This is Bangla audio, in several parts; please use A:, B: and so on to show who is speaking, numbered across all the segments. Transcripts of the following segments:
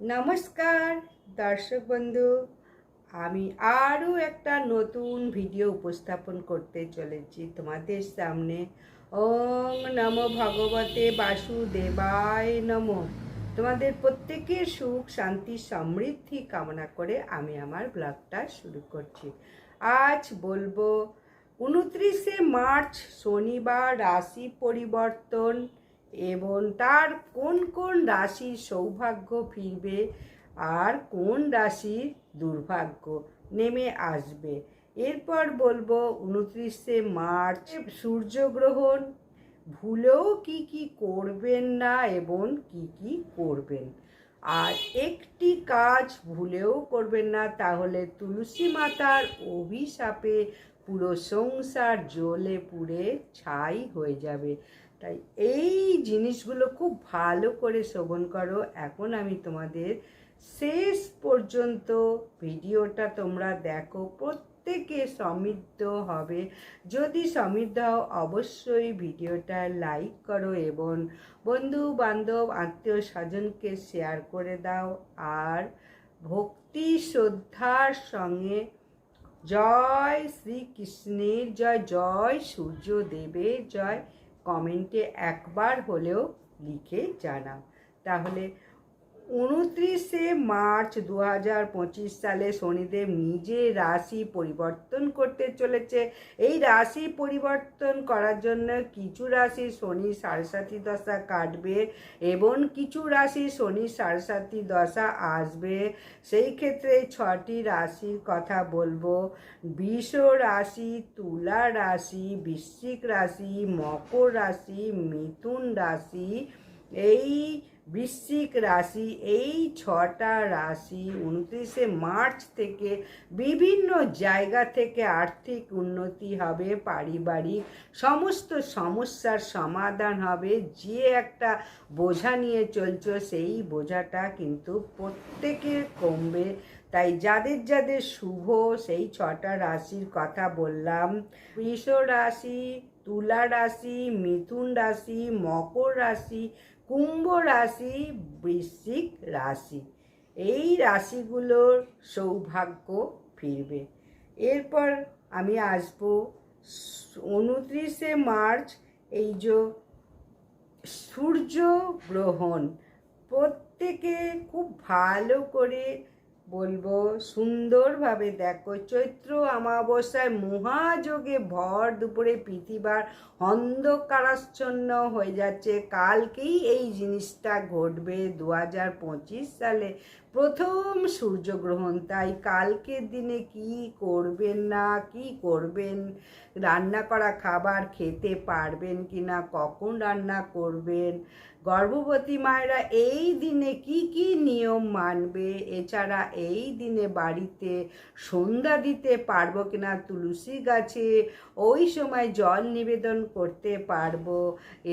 A: নমস্কার, দর্শক বন্ধু। আমি আরও একটা নতুন ভিডিও উপস্থাপন করতে চলেছি তোমাদের সামনে। ওং নম ভগবতে বাসুদেবায় নম। তোমাদের প্রত্যেকের সুখ, শান্তি, সমৃদ্ধি কামনা করে আমি আমার ব্লগটা শুরু করছি। আজ বলব, উনত্রিশে মার্চ শনিবার রাশি পরিবর্তন। এবং তার কোন কোন রাশির সৌভাগ্য ফিরবে আর কোন রাশির দুর্ভাগ্য নেমে আসবে। এরপর বলব উনত্রিশে মার্চ সূর্যগ্রহণ ভুলেও কি কি করবেন না এবং কি কি করবেন? আর একটি কাজ ভুলেও করবেন না, তাহলে তুলসী মাতার অভিশাপে পুরো সংসার জ্বলে পুড়ে ছাই হয়ে যাবে। তাই এই জিনিসগুলো খুব ভালো করে শ্রবণ করো। এখন আমি তোমাদের শেষ পর্যন্ত ভিডিওটা তোমরা দেখো। প্রত্যেকে সমৃদ্ধ হবে। যদি সমৃদ্ধ হও, অবশ্যই ভিডিওটা লাইক করো এবং বন্ধু বান্ধব আত্মীয় স্বজনকে শেয়ার করে দাও। আর ভক্তি শ্রদ্ধার সঙ্গে জয় শ্রীকৃষ্ণের জয় জয় সূর্যদেবের জয়। কমেন্টে একবার হলেও লিখে জানাও। তাহলে উনত্রিশে মার্চ দু হাজার পঁচিশ সালে শনিদেব নিজে রাশি পরিবর্তন করতে চলেছে। এই রাশি পরিবর্তন করার জন্য কিছু রাশি শনি সাড়ে দশা কাটবে এবং কিছু রাশি শনি সাড়ে দশা আসবে। সেই ক্ষেত্রে ছটি রাশির কথা বলব। বিষ রাশি, তুলা রাশি, বৃশ্চিক রাশি, মকর রাশি, মিথুন রাশি। এই বৃশ্চিক রাশি, এই ছটা রাশি উনত্রিশে মার্চ থেকে বিভিন্ন জায়গা থেকে আর্থিক উন্নতি হবে, পারিবারিক সমস্ত সমস্যার সমাধান হবে, যে একটা বোঝা নিয়ে চলছ সেই বোঝাটা কিন্তু প্রত্যেকের কমবে। তাই যাদের যাদের শুভ, সেই ছটা রাশির কথা বললাম। বৃষ রাশি, তুলা রাশি, মিথুন রাশি, মকর রাশি কুম্ভ রাশি, বৃশ্চিক রাশি। এই রাশিগুলোর সৌভাগ্য ফিরবে। এরপর আমি আসব উনত্রিশে মার্চ, এই যে সূর্য গ্রহণ। প্রত্যেকে খুব ভালো করে বলব, সুন্দরভাবে দেখো, চৈত্র অমাবস্যায় মহাযোগে ভর দুপুরে পৃথিবার অন্ধকারাচ্ছন্ন হয়ে যাচ্ছে। কালকেই এই জিনিসটা ঘটবে দু হাজার পঁচিশ সালে। প্রথম সূর্যগ্রহণ, তাই কালকের দিনে কি করবেন না, কি করবেন? রান্না করা খাবার খেতে পারবেন কি না কখন রান্না করবেন? গর্ভবতী মায়েরা এই দিনে কি কি নিয়ম মানবে? এছাড়া এই দিনে বাড়িতে সন্ধ্যা দিতে পারব কিনা? তুলসী গাছে ওই সময় জল নিবেদন করতে পারব।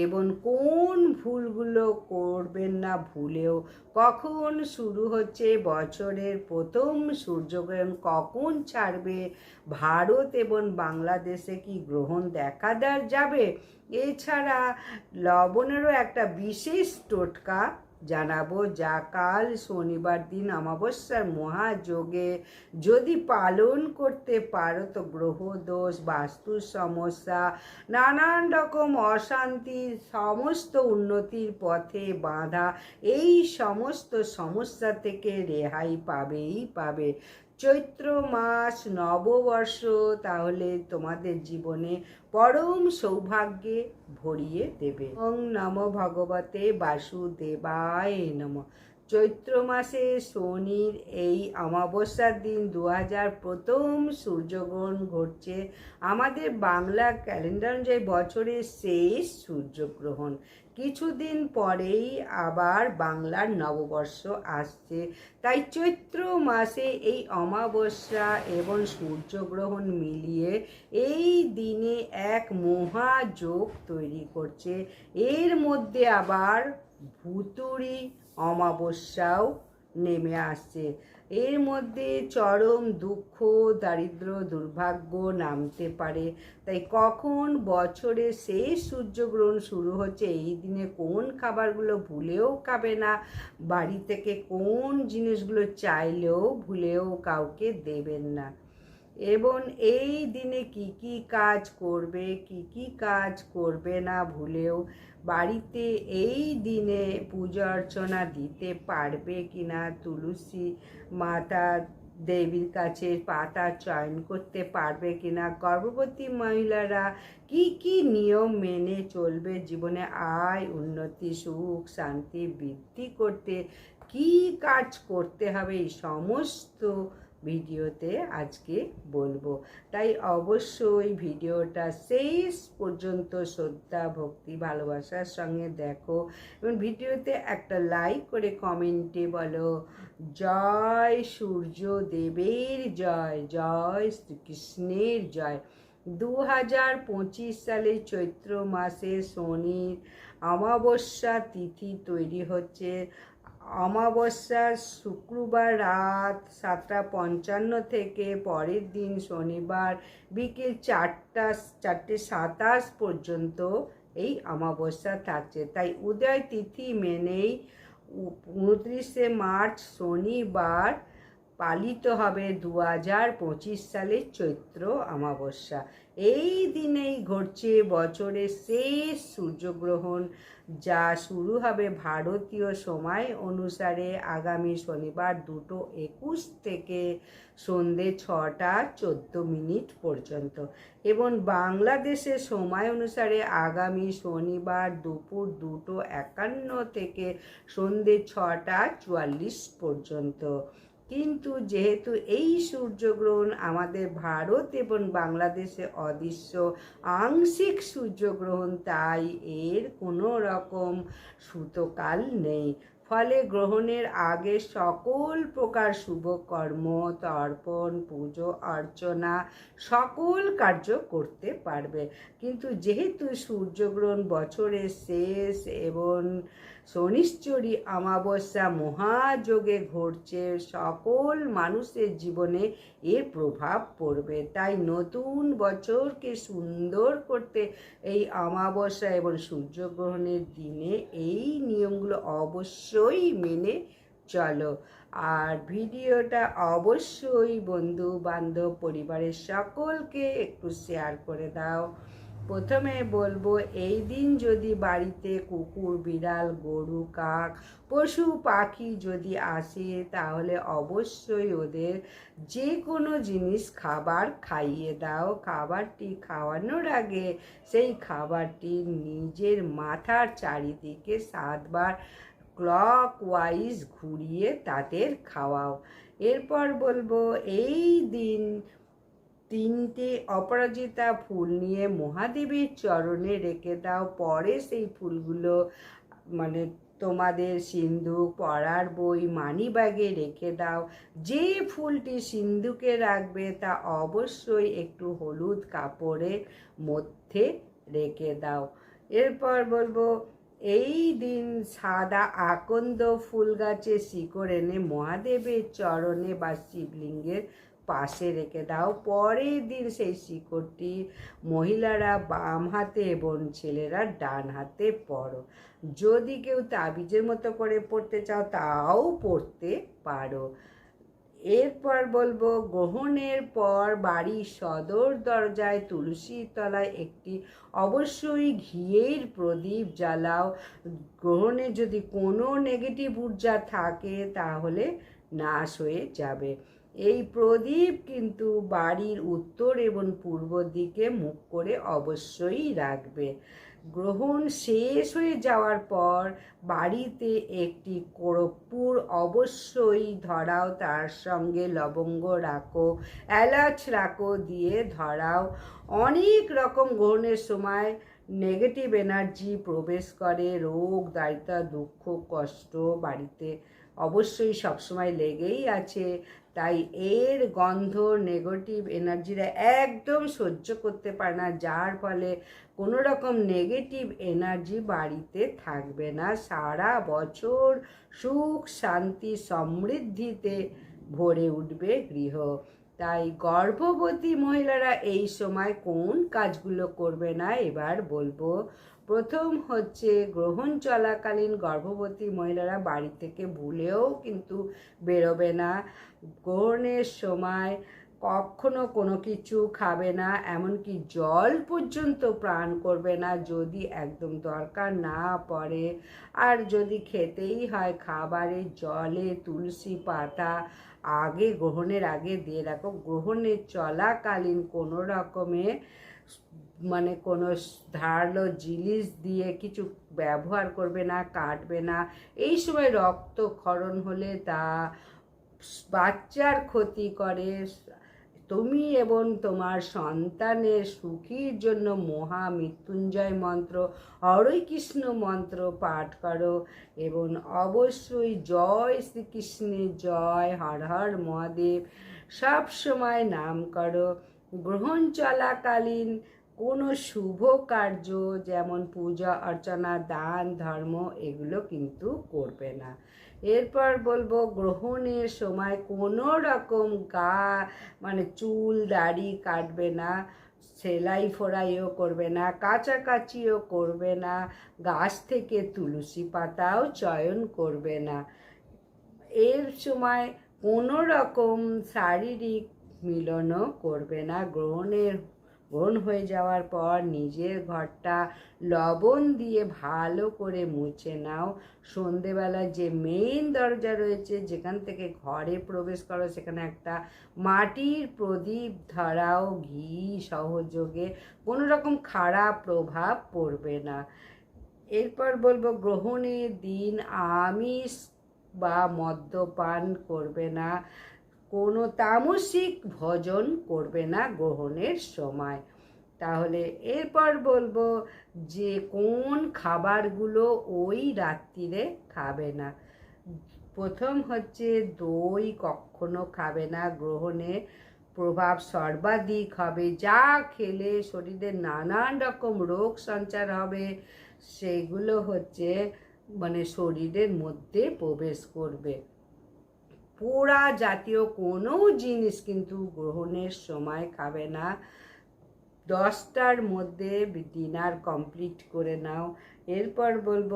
A: এবং কোন ভুলগুলো করবেন না ভুলেও কখন শুরু হচ্ছে বছরের প্রথম সূর্যগ্রহণ কখন ছাড়বে? ভারত এবং বাংলাদেশে কি গ্রহণ দেখা দেওয়া যাবে? এছাড়া লবণেরও একটা বিশেষ টোটকা জানাব, যা কাল শনিবার দিন অমাবস্যার মহাযোগে যদি পালন করতে পারো তো গ্রহ দোষ বাস্তুর সমস্যা, নানান রকম অশান্তি, সমস্ত উন্নতির পথে বাঁধা, এই সমস্ত সমস্যা থেকে রেহাই পাবেই পাবে। চৈত্র মাস, নববর্ষ, তাহলে তোমাদের জীবনে পরম সৌভাগ্যে ভরিয়ে দেবে। ওং নম ভগবতে বাসুদেবায় নম। চৈত্র মাসে শনির এই অমাবস্যার দিন দু হাজার প্রথম সূর্যগ্রহণ ঘটছে। আমাদের বাংলা ক্যালেন্ডার অনুযায়ী বছরের শেষ সূর্যগ্রহণ। কিছুদিন পরেই আবার বাংলার নববর্ষ আসছে। তাই চৈত্র মাসে এই অমাবস্যা এবং সূর্যগ্রহণ মিলিয়ে এই দিনে এক মহাযোগ তৈরি করছে। এর মধ্যে আবার ভুতুরি অমাবস্যাও নেমে আসছে। এর মধ্যে চরম দুঃখ, দারিদ্র, দুর্ভাগ্য নামতে পারে। তাই কখন বছরের শেষ সূর্যগ্রহণ শুরু হচ্ছে, এই দিনে কোন খাবারগুলো ভুলেও খাবে না? বাড়ি থেকে কোন জিনিসগুলো চাইলেও ভুলেও কাউকে দেবেন না। এবং এই দিনে কি কি কাজ করবে, কি কি কাজ করবে না ভুলেও বাড়িতে এই দিনে পূজা অর্চনা দিতে পারবে কিনা? তুলসী মাতা দেবীর কাছে পাতা চয়ন করতে পারবে কিনা? গর্ভবতী মহিলারা কি কি নিয়ম মেনে চলবে? জীবনে আয়, উন্নতি, সুখ, শান্তি, বৃদ্ধি করতে কি কাজ করতে হবে? এই সমস্ত ভিডিওতে আজকে বলব। তাই অবশ্যই ভিডিওটা শেষ পর্যন্ত শ্রদ্ধা, ভক্তি, ভালোবাসার সঙ্গে দেখো এবং ভিডিওতে একটা লাইক করে কমেন্টে বলো, জয় সূর্য দেবের জয় জয় শ্রীকৃষ্ণের জয়। দু হাজার পঁচিশ সালে চৈত্র মাসে শনির অমাবস্যা তিথি তৈরি হচ্ছে। অমাবস্যা শুক্রবার রাত সাতটা পঞ্চান্ন থেকে পরের দিন শনিবার বিকেল চারটা, চারটে সাতাশ পর্যন্ত এই অমাবস্যা থাকছে। তাই উদয় তিথি মেনেই উনত্রিশে মার্চ শনিবার পালিত হবে দু হাজার পঁচিশ সালের চৈত্র অমাবস্যা। এই দিনেই ঘটছে বছরের শেষ সূর্যগ্রহণ, যা শুরু হবে ভারতীয় সময় অনুসারে আগামী শনিবার দুটো একুশ থেকে সন্ধে ছটা চোদ্দ মিনিট পর্যন্ত। এবং বাংলাদেশের সময় অনুসারে আগামী শনিবার দুপুর দুটো একান্ন থেকে সন্ধে ছটা চুয়াল্লিশ পর্যন্ত। কিন্তু যেহেতু এই সূর্যগ্রহণ আমাদের ভারত এবং বাংলাদেশে অদৃশ্য আংশিক সূর্যগ্রহণ, তাই এর কোনো রকম সুতকাল নেই। ফলে গ্রহণের আগে সকল প্রকার শুভ কর্ম, তর্পণ, পুজো, অর্চনা সকল কার্য করতে পারবে। কিন্তু যেহেতু সূর্যগ্রহণ বছরের শেষ এবং শনিশ্চরী অমাবস্যা মহাযোগে ঘটছে। সকল মানুষের জীবনে এর প্রভাব পড়বে। তাই নতুন বছরকে সুন্দর করতে এই অমাবস্যা এবং সূর্যগ্রহণের দিনে এই নিয়মগুলো অবশ্যই মেনে চলো। আর ভিডিওটা অবশ্যই বন্ধু বান্ধব পরিবারের সকলকে একটু শেয়ার করে দাও। প্রথমে বলব, এই দিন যদি বাড়িতে কুকুর, বিড়াল, গরু, কাক, পশু, পাখি যদি আসে, তাহলে অবশ্যই ওদের যে কোনো জিনিস খাবার খাইয়ে দাও। খাবারটি খাওয়ানোর আগে সেই খাবারটি নিজের মাথার চারিদিকে সাতবার ক্লক ওয়াইজ ঘুরিয়ে তাদের খাওয়াও। এরপর বলব, এই দিন তিনটে অপরাজিতা ফুল নিয়ে মহাদেবীর চরণে রেখে দাও। পরে সেই ফুলগুলো মানে তোমাদের সিন্ধু পড়ার বই মানি ব্যাগে রেখে দাও। যে ফুলটি সিন্ধুকে রাখবে তা অবশ্যই একটু হলুদ কাপড়ের মধ্যে রেখে দাও। এরপর বলব, এই দিন সাদা আকন্দ ফুল গাছে শিকড় এনে মহাদেবের চরণে বা শিবলিঙ্গের পাশে রেখে দাও। পরের দিন সেই শিকড়টি মহিলারা বাম হাতে এবং ছেলেরা ডান হাতে পড়ো যদি কেউ তাবিজের মতো করে পড়তে চাও, তাও পড়তে পারো। এরপর বলব, গ্রহণের পর বাড়ির সদর দরজায় তুলসীর তলায় একটি অবশ্যই ঘিয়ের প্রদীপ জ্বালাও। গ্রহণে যদি কোনো নেগেটিভ ঊর্জা থাকে, তাহলে নাশ হয়ে যাবে। এই প্রদীপ কিন্তু বাড়ির উত্তর এবং পূর্ব দিকে মুখ করে অবশ্যই রাখবে। গ্রহণ শেষ হয়ে যাওয়ার পর বাড়িতে একটি কর্পূর অবশ্যই ধরাও, তার সঙ্গে লবঙ্গ রাখো, এলাচ রাখো দিয়ে ধরাও। অনেক রকম গ্রহণের সময় নেগেটিভ এনার্জি প্রবেশ করে, রোগ দায়িত্ব দুঃখ, কষ্ট বাড়িতে অবশ্যই সবসময় লেগেই আছে। তাই এর গন্ধ নেগেটিভ এনার্জিরা একদম সহ্য করতে পারে না, যার ফলে কোনো রকম নেগেটিভ এনার্জি বাড়িতে থাকবে না। সারা বছর সুখ, শান্তি, সমৃদ্ধিতে ভরে উঠবে গৃহ। তাই গর্ভবতী মহিলারা এই সময় কোন কাজগুলো করবে না? এবার বলব প্রথম হচ্ছে গ্রহণ চলাকালীন গর্ভবতী মহিলারা বাড়ি থেকে ভুলেও কিন্তু বেরোবে না। গ্রহণের সময় কখনো কোনো কিছু খাবে না, এমনকি জল পর্যন্ত প্রাণ করবে না যদি একদম দরকার না পড়ে। আর যদি খেতেই হয় খাবারে জলে তুলসী পাতা, আগে গ্রহণের আগে দিয়ে রাখো। গ্রহণের চলাকালীন কোনো রকমের মানে কোনো ধারালো জিনিস দিয়ে কিছু ব্যবহার করবে না, কাটবে না। এই সময় রক্তক্ষরণ হলে তা বাচ্চার ক্ষতি করে। তুমি এবং তোমার সন্তানের সুখীর জন্য মহা মৃত্যুঞ্জয় মন্ত্র কৃষ্ণ মন্ত্র পাঠ করো এবং অবশ্যই জয় শ্রীকৃষ্ণের জয়, হর হর মহাদেব। সব সময় নাম করো। গ্রহণ চলাকালীন কোনো শুভ কার্য যেমন পূজা, অর্চনা, দান, ধর্ম, এগুলো কিন্তু করবে না। এরপর বলব গ্রহণের সময় কোনো রকম গা মানে চুল, দাড়ি কাটবে না, সেলাই ফোড়াইও করবে না, কাচাকাচিও করবে না, গাছ থেকে তুলসী পাতাও চয়ন করবে না। এর সময় কোনো রকম শারীরিক মিলনও করবে না, গ্রহণের গ্রহণ হয়ে যাওয়ার পর নিজের ঘরটা লবণ দিয়ে ভালো করে মুছে নাও। সন্ধেবেলা যে মেইন দরজা রয়েছে, যেখান থেকে ঘরে প্রবেশ করো, সেখানে একটা মাটির প্রদীপ ধরাও ঘি সহযোগে। কোনো রকম খারাপ প্রভাব পড়বে না। এরপর বলব, গ্রহণের দিন আমিষ বা মদ্যপান করবে না। কোনো তামসিক ভোজন করবে না গ্রহণের সময়। তাহলে এরপর বলব যে কোন খাবারগুলো ওই রাত্রিরে খাবে না। প্রথম হচ্ছে দই কখনো খাবে না, গ্রহণে প্রভাব সর্বাধিক হবে। যা খেলে শরীরে নানান রকম রোগ সঞ্চার হবে, সেগুলো হচ্ছে মানে শরীরের মধ্যে প্রবেশ করবে। পোড়া জাতীয় কোনো জিনিস কিন্তু গ্রহণের সময় খাবে না। দশটার মধ্যে ডিনার কমপ্লিট করে নাও। এরপর বলব,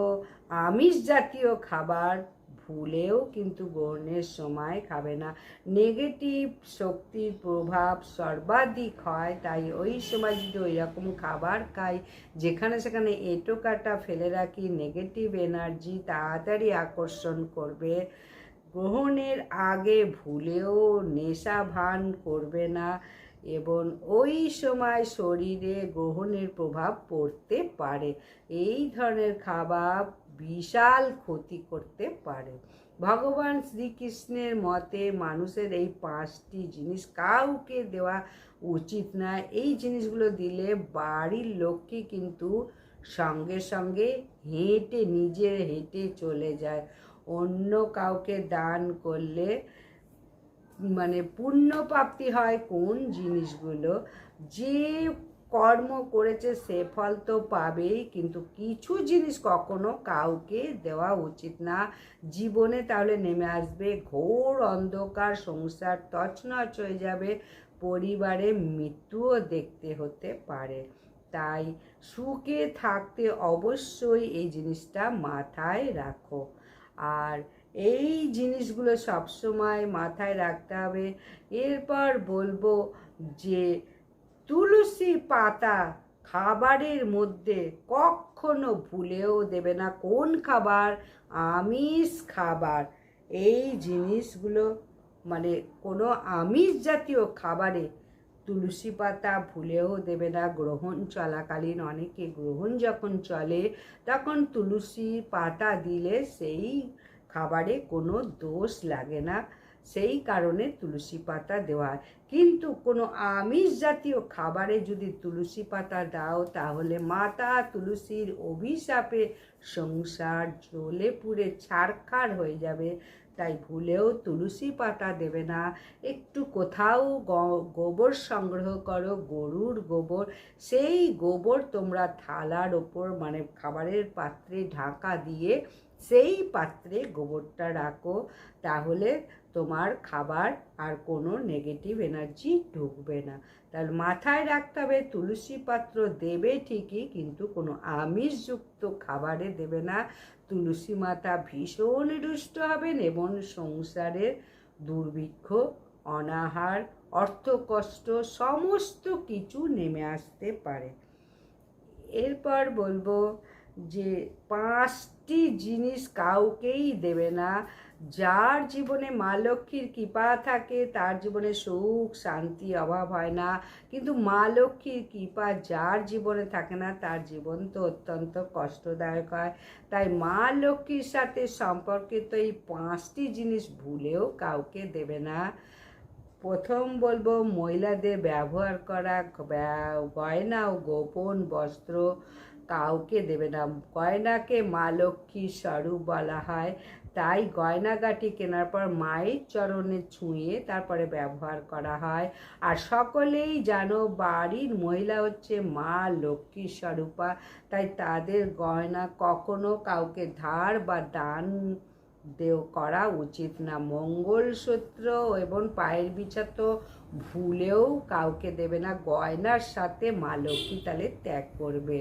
A: আমিষ জাতীয় খাবার ভুলেও কিন্তু গ্রহণের সময় খাবে না। নেগেটিভ শক্তির প্রভাব সর্বাধিক হয়, তাই ওই সময় যদি ওই রকম খাবার খাই, যেখানে সেখানে এটো কাটা ফেলে রাখি, নেগেটিভ এনার্জি তাড়াতাড়ি আকর্ষণ করবে। গ্রহণের আগে ভুলেও নেশা ভান করবে না এবং ওই সময় শরীরে গ্রহণের প্রভাব পড়তে পারে। এই ধরনের খাবার বিশাল ক্ষতি করতে পারে। ভগবান শ্রীকৃষ্ণের মতে মানুষের এই পাঁচটি জিনিস কাউকে দেওয়া উচিত না। এই জিনিসগুলো দিলে বাড়ির লোককে কিন্তু সঙ্গে সঙ্গে হেঁটে নিজে হেঁটে চলে যায়। অন্য কাউকে দান করলে মানে পুণ্য প্রাপ্তি হয় কোন জিনিসগুলো? যে কর্ম করেছে সে ফল তো পাবেই, কিন্তু কিছু জিনিস কখনো কাউকে দেওয়া উচিত না। জীবনে তাহলে নেমে আসবে, ঘোর অন্ধকার, সংসার তছনছ হয়ে যাবে, পরিবারে মৃত্যুও দেখতে হতে পারে। তাই সুখে থাকতে অবশ্যই এই জিনিসটা মাথায় রাখো। আর এই জিনিসগুলো সবসময় মাথায় রাখতে হবে। এরপর বলব যে, তুলসী পাতা খাবারের মধ্যে কখনো ভুলেও দেবে না কোন খাবার? আমিষ খাবার। এই জিনিসগুলো মানে কোনো আমিষ জাতীয় খাবারে তুলসী পাতা ভুলেও দেবে না, গ্রহণ চলাকালীন অনেকে গ্রহণ যখন চলে, তখন তুলসী পাতা দিলে সেই খাবারে কোনো দোষ লাগে না। সেই কারণে তুলসী পাতা দেওয়া। কিন্তু কোনো আমিষ জাতীয় খাবারে যদি তুলসী পাতা দাও, তাহলে মাতা তুলসীর অভিশাপে সংসার জ্বলে পুড়ে ছাড়খাড় হয়ে যাবে। তাই ভুলেও তুলসী পাতা দেবে না। একটু কোথাও গোবর সংগ্রহ করো, গরুর গোবর। সেই গোবর তোমরা থালার ওপর মানে খাবারের পাত্রে ঢাকা দিয়ে সেই পাত্রে গোবরটা রাখো। তাহলে তোমার খাবার আর কোনো নেগেটিভ এনার্জি ঢুকবে না। তাহলে মাথায় রাখতে হবে, তুলসী পাত্র দেবে ঠিকই, কিন্তু কোনো আমিষযুক্ত খাবারে দেবে না। তুলসী মাতা ভীষণ রুষ্ট হবেন এবং সংসারের দুর্ভিক্ষ, অনাহার, অর্থকষ্ট, সমস্ত কিছু নেমে আসতে পারে। এরপর বলব যে পাঁচটি জিনিস কাউকেই দেবে না। যার জীবনে মা লক্ষ্মীর কৃপা থাকে, তার জীবনে সুখ, শান্তি, অভাব হয় না। কিন্তু মা লক্ষ্মীর কৃপা যার জীবনে থাকে না, তার জীবন তো অত্যন্ত কষ্টদায়ক হয়। তাই মা লক্ষ্মীর সাথে সম্পর্কিত এই পাঁচটি জিনিস ভুলেও কাউকে দেবে না। প্রথম বলব, মহিলাদের ব্যবহার করা গয়না ও গোপন বস্ত্র কাউকে দেবে না। গয়নাকে মা লক্ষ্মীর স্বরূপ বলা হয়। তাই গয়নাগাটি কেনার পর মায়ের চরণে ছুঁয়ে তারপরে ব্যবহার করা হয়। আর সকলেই জানো বাড়ির মহিলা হচ্ছে মা লক্ষ্মী স্বরূপা। তাই তাদের গয়না কখনো কাউকে ধার বা দান দেও করা উচিত না। মঙ্গলসূত্র এবং পায়ের বিছা তো ভুলেও কাউকে দেবে না। গয়নার সাথে মা লক্ষ্মী তাহলে ত্যাগ করবে।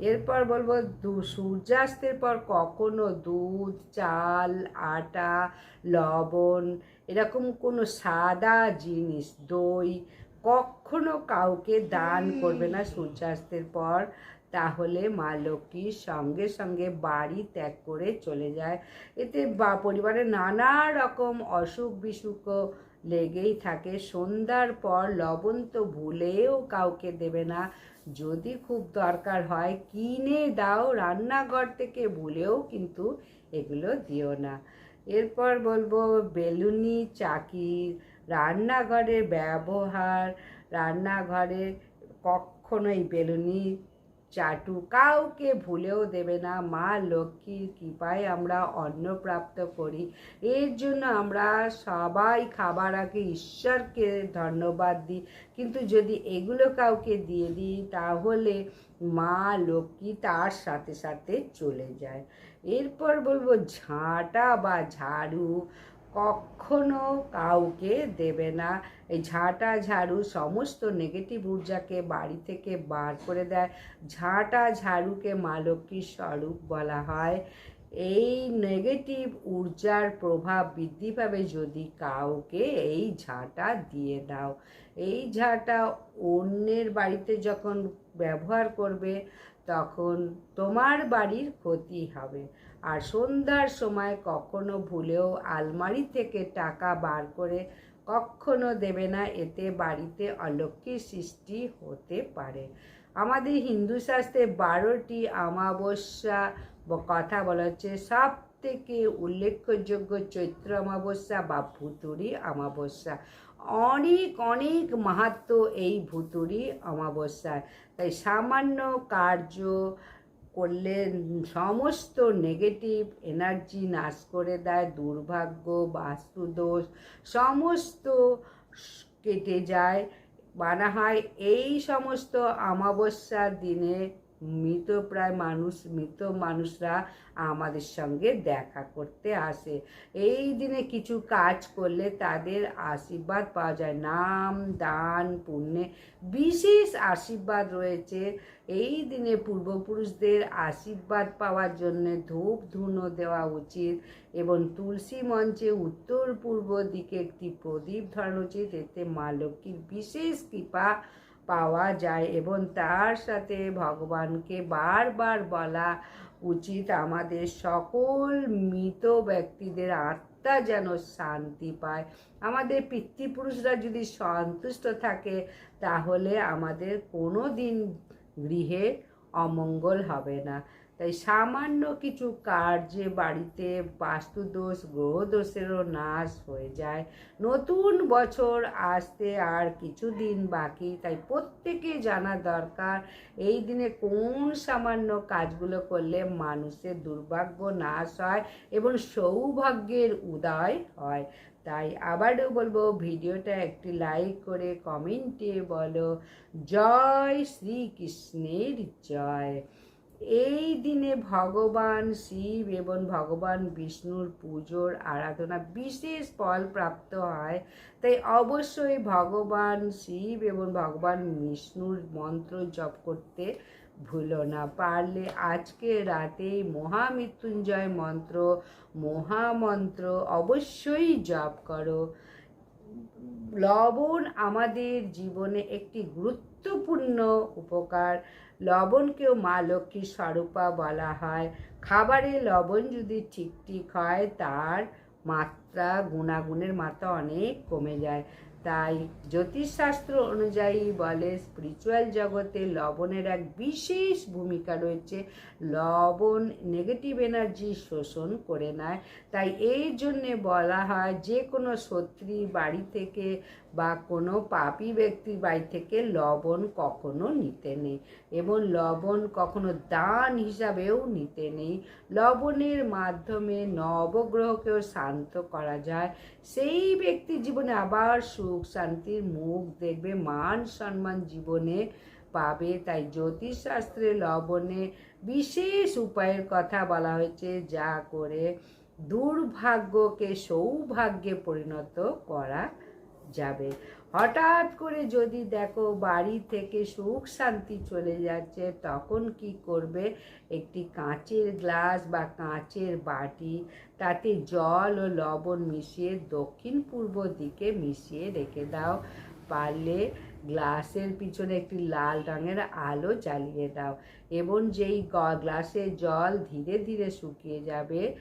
A: এরপর বলব দু- সূর্যাস্তের পর কখনো দুধ চাল আটা লবণ এরকম কোনো সাদা জিনিস দই কখনো কাউকে দান করবে না সূর্যাস্তের পর। তাহলে মা লক্ষ্মী সঙ্গে সঙ্গে বাড়ি ত্যাগ করে চলে যায়। এতে বা পরিবারে নানা রকম অসুখ বিসুখও লেগেই থাকে। সন্ধ্যার পর লবণ তো ভুলেও কাউকে দেবে না। যদি খুব দরকার হয়, কিনে দাও। রান্নাঘর থেকে বলেও কিন্তু এগুলো দিও না। এরপর বলব, বেলুনি চাকি রান্নাঘরের ব্যবহার, রান্নাঘরে কখনোই বেলুনি চাটু কাউকে ভুলেও দেবে না। মা লক্ষ্মীর কৃপায় আমরা অন্ন প্রাপ্ত করি। এর জন্য আমরা সবাই খাবার আগে ঈশ্বরকে ধন্যবাদ দিই। কিন্তু যদি এগুলো কাউকে দিয়ে দিই, তাহলে মা লক্ষ্মী তার সাথে সাথে চলে যায়। এরপর বলব, ঝাঁটা বা ঝাড়ু কখনো কাউকে দেবে না। এই ঝাঁটা ঝাড়ু সমস্ত নেগেটিভ ঊর্জাকে বাড়ি থেকে বার করে দেয়। ঝাঁটা ঝাড়ুকে মা স্বরূপ বলা হয়। এই নেগেটিভ ঊর্জার প্রভাব বৃদ্ধি পাবে যদি কাউকে এই ঝাঁটা দিয়ে দাও। এই ঝাঁটা অন্যের বাড়িতে যখন ব্যবহার করবে, তখন তোমার বাড়ির ক্ষতি হবে। আর সন্ধ্যার সময় কখনো ভুলেও আলমারি থেকে টাকা বার করে কখনো দেবে না, এতে বাড়িতে অলক্ষ্মীর সৃষ্টি হতে পারে। আমাদের হিন্দু শাস্ত্রে বারোটি অমাবস্যা কথা বলা হচ্ছে। সব থেকে উল্লেখযোগ্য চৈত্র অমাবস্যা বা ভুতুরি অমাবস্যা। অনেক অনেক মাহাত্ম এই ভুতুরি অমাবস্যার তাই সামান্য কার্য করলে সমস্ত নেগেটিভ এনার্জি নাশ করে দেয়, দুর্ভাগ্য, বাস্তুদোষ, সমস্ত কেটে যায়। বানা হয় এই সমস্ত অমাবস্যার দিনে মৃতপ্রায় মানুষ, মৃত মানুষরা আমাদের সঙ্গে দেখা করতে আসে। এই দিনে কিছু কাজ করলে তাদের আশীর্বাদ পাওয়া যায়। নাম, দান, পুণ্যে বিশেষ আশীর্বাদ রয়েছে। এই দিনে পূর্বপুরুষদের আশীর্বাদ পাওয়ার জন্য ধূপ ধুনো দেওয়া উচিত এবং তুলসী মঞ্চে উত্তর পূর্ব দিকে একটি প্রদীপ ধরানো উচিত। এতে মা লক্ষ্মীর বিশেষ কৃপা পাওয়া যায় এবং তার সাথে ভগবানকে বারবার বলা উচিত, আমাদের সকল মৃত ব্যক্তিদের আত্মা যেন শান্তি পায়। আমাদের পিতৃপুরুষরা যদি সন্তুষ্ট থাকে, তাহলে আমাদের কোনো দিন গৃহে অমঙ্গল হবে না। তাই সামান্য কিছু কার্যে বাড়িতে বাস্তুদোষ, গ্রহদোষেরও নাশ হয়ে যায়। নতুন বছর আসতে আর কিছুদিন বাকি, তাই প্রত্যেকে জানা দরকার এই দিনে কোন সামান্য কাজগুলো করলে মানুষের দুর্ভাগ্য নাশ হয় এবং সৌভাগ্যের উদয় হয়। তাই আবারও বলব, ভিডিওটা একটি লাইক করে কমেন্টে বলো, জয় শ্রীকৃষ্ণের জয়। এই দিনে ভগবান শিব এবং ভগবান বিষ্ণুর পুজোর আরাধনা বিশেষ ফল প্রাপ্ত হয়। তাই অবশ্যই ভগবান শিব এবং ভগবান বিষ্ণুর মন্ত্র জপ করতে ভুলো না। পারলে আজকে রাতেই মহামৃত্যুঞ্জয় মন্ত্র, মহামন্ত্র অবশ্যই জপ করো। লবণ আমাদের জীবনে একটি গুরুত্বপূর্ণ উপকার। লবণকেও মা লক্ষ্মীর স্বরূপা বলা হয়। খাবারে লবণ যদি ঠিক ঠিক হয়, তার মাত্রা, গুণাগুণের মাত্রা অনেক কমে যায়। তাই জ্যোতিষশাস্ত্র অনুযায়ী বলে স্পিরিচুয়াল জগতে লবণের এক বিশেষ ভূমিকা রয়েছে। লবণ নেগেটিভ এনার্জি শোষণ করে নেয়। তাই এই জন্যে বলা হয় যে কোনো শত্রী বাড়ি থেকে বা কোনো পাপি ব্যক্তির বাড়ি থেকে লবণ কখনো নিতে নেই এবং লবণ কখনো দান হিসাবেও নিতে নেই। লবণের মাধ্যমে নবগ্রহকেও শান্ত করা যায়। সেই ব্যক্তির জীবনে আবার সুখ, শান্তির মুখ দেখবে, মান সম্মান জীবনে পাবে। তাই জ্যোতিষশাস্ত্রে লবণে বিশেষ উপায়ের কথা বলা হয়েছে, যা করে দুর্ভাগ্যকে সৌভাগ্যে পরিণত করা যাবে। হঠাৎ করে যদি দেখো বাড়ি থেকে সুখ শান্তি চলে যাচ্ছে, তখন কি করবে? একটি কাঁচের গ্লাস বা কাঁচের বাটি, তাতে জল ও লবণ মিশিয়ে দক্ষিণ পূর্ব দিকে মিশিয়ে রেখে দাও। পারলে গ্লাসের পিছনে একটি লাল রঙের আলো জ্বালিয়ে দাও এবং যেই গ্লাসের জল ধীরে ধীরে শুকিয়ে যাবে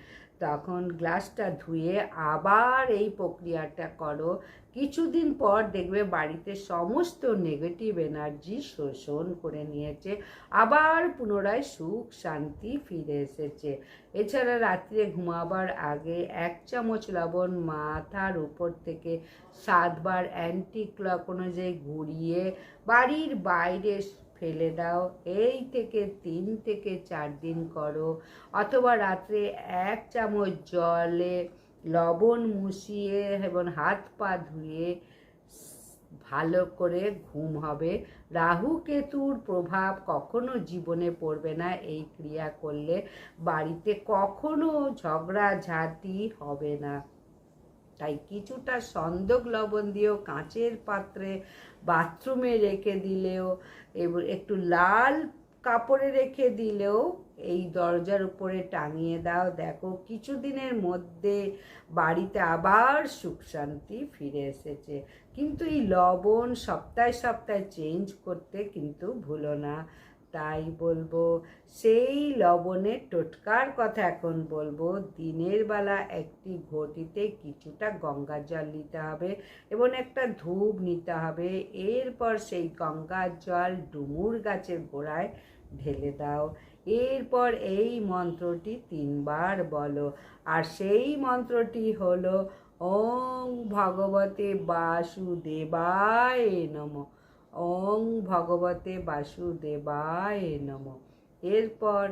A: তখন গ্লাসটা ধুয়ে আবার এই প্রক্রিয়াটা করো। কিছুদিন পর দেখবে বাড়িতে সমস্ত নেগেটিভ এনার্জি শোষণ করে নিয়েছে। আবার পুনরায় সুখ, শান্তি ফিরে এসেছে। এছাড়া রাত্রে ঘুমাবার আগে এক চামচ লবণ মাথার উপর থেকে সাতবার অ্যান্টি অনুযায়ী ঘুরিয়ে বাড়ির বাইরে ফেলে দাও। এই থেকে তিন থেকে চার দিন করো। অথবা রাত্রে এক চামচ জলে লবণ মুছিয়ে এবং হাত পা ধুয়ে ভালো করে ঘুম হবে। রাহু কেতুর প্রভাব কখনো জীবনে পড়বে না। এই ক্রিয়া করলে বাড়িতে কখনো ঝগড়া ঝাঁটি হবে না। তাই কিছুটা সন্দক লবণ দিয়েও কাঁচের পাত্রে বাথরুমে রেখে দিলেও একটু লাল কাপড়ে রেখে দিলেও এই দরজার উপরে টাঙিয়ে দাও। দেখো, কিছুদিনের মধ্যে বাড়িতে আবার সুখ শান্তি ফিরে এসেছে। কিন্তু এই লবণ সপ্তাহে সপ্তাহে চেঞ্জ করতে কিন্তু ভুলো না। তাই বলব, সেই লবণের টোটকার কথা এখন বলব, দিনের বেলা একটি ঘটিতে কিছুটা গঙ্গা জল নিতে হবে এবং একটা ধূপ নিতে হবে, এরপর সেই গঙ্গার জল ডুমুর গাছের গোড়ায় ঢেলে দাও। এরপর এই মন্ত্রটি তিনবার বলো, আর সেই মন্ত্রটি হলো ওং ভগবতে বাসুদেবায় নমঃ। ওং ভগবতে বাসুদেবায় নম। এরপর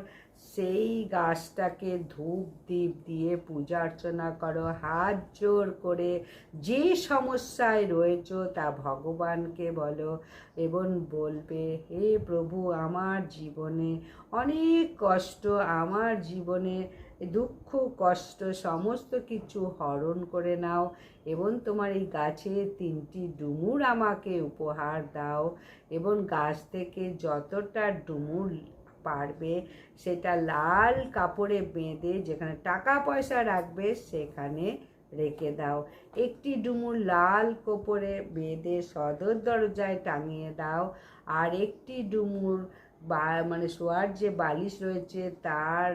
A: সেই গাছটাকে ধূপ দ্বীপ দিয়ে পূজা অর্চনা করো, হাত জোর করে যে সমস্যায় রয়েছ তা ভগবানকে বলো এবং বলবে, হে প্রভু, আমার জীবনে অনেক কষ্ট, আমার জীবনে দুঃখ, কষ্ট, সমস্ত কিছু হরণ করে নাও এবং তোমার এই গাছে তিনটি ডুমুর আমাকে উপহার দাও এবং গাছ থেকে যতটা ডুমুর পারবে সেটা লাল কাপড়ে বেঁধে যেখানে টাকা পয়সা রাখবে সেখানে রেখে দাও। একটি ডুমুর লাল কাপড়ে বেঁধে সদর দরজায় টাঙিয়ে দাও আর একটি ডুমুর বা মানে শোয়ার যে বালিশ রয়েছে তার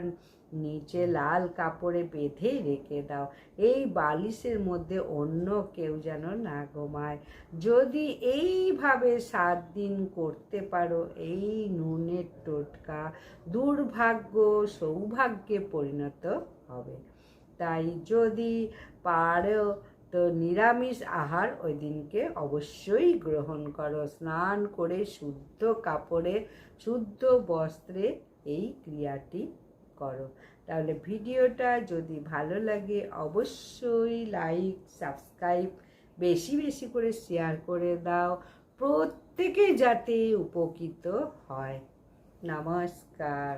A: নিচে লাল কাপড়ে বেঁধে রেখে দাও। এই বালিশের মধ্যে অন্য কেউ যেন না ঘুমায়। যদি এইভাবে সাত দিন করতে পারো, এই নুনের টোটকা দুর্ভাগ্য সৌভাগ্যে পরিণত হবে। তাই যদি পারো তো নিরামিষ আহার ওই দিনকে অবশ্যই গ্রহণ করো। স্নান করে শুদ্ধ কাপড়ে, শুদ্ধ বস্ত্রে এই ক্রিয়াটি করো। তাহলে ভিডিওটা যদি ভালো লাগে অবশ্যই লাইক সাবস্ক্রাইব বেশি বেশি করে শেয়ার করে দাও। প্রত্যেকে যাতে উপকৃত হয়। নমস্কার।